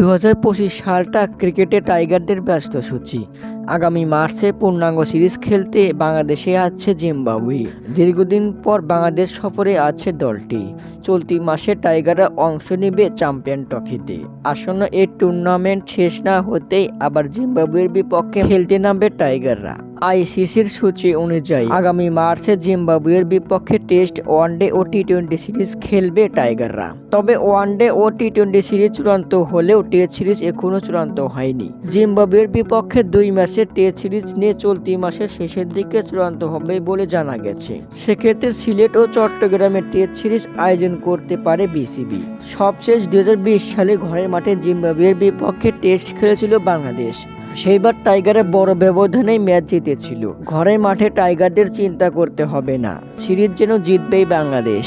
দু হাজার পঁচিশ সালটা ক্রিকেটে টাইগারদের ব্যস্ত সূচি। আগামী মার্চে পূর্ণাঙ্গ সিরিজ খেলতে বাংলাদেশে আছে জিম্বাবুয়ে। দীর্ঘদিন পর বাংলাদেশ সফরে আছে দলটি। চলতি মাসে টাইগাররা অংশ নেবে চ্যাম্পিয়ন ট্রফিতে। আসন্ন এই টুর্নামেন্ট শেষ না হতেই আবার জিম্বাবুয়ের বিপক্ষে খেলতে নামবে টাইগাররা। আইসিসির সূচি অনুযায়ী আগামী মার্চে জিম্বাবুয়ের বিপক্ষে টেস্ট ওয়ানডে ও টি টোয়েন্টি সিরিজ খেলবে টাইগাররা। তবে ওয়ানডে ও টি টোয়েন্টি সিরিজ চূড়ান্ত হলেও টেস্ট সিরিজ এখনও চূড়ান্ত হয়নি। জিম্বাবুয়ের বিপক্ষে দুই ম্যাচের টেস্ট সিরিজ নিয়ে চলতি মাসের শেষের দিকে চূড়ান্ত হবে বলে জানা গেছে। সেক্ষেত্রে সিলেট ও চট্টগ্রামে টেস্ট সিরিজ আয়োজন করতে পারে বিসিবি। সবশেষ দুই হাজার বিশ সালে ঘরের মাঠে জিম্বাবুয়ের বিপক্ষে টেস্ট খেলেছিল বাংলাদেশ। সেইবার টাইগারের বড় ব্যবধানেই ম্যাচ জিতেছিল। ঘরে মাঠে টাইগারদের চিন্তা করতে হবে না, সিরিজ যেন জিতবেই বাংলাদেশ।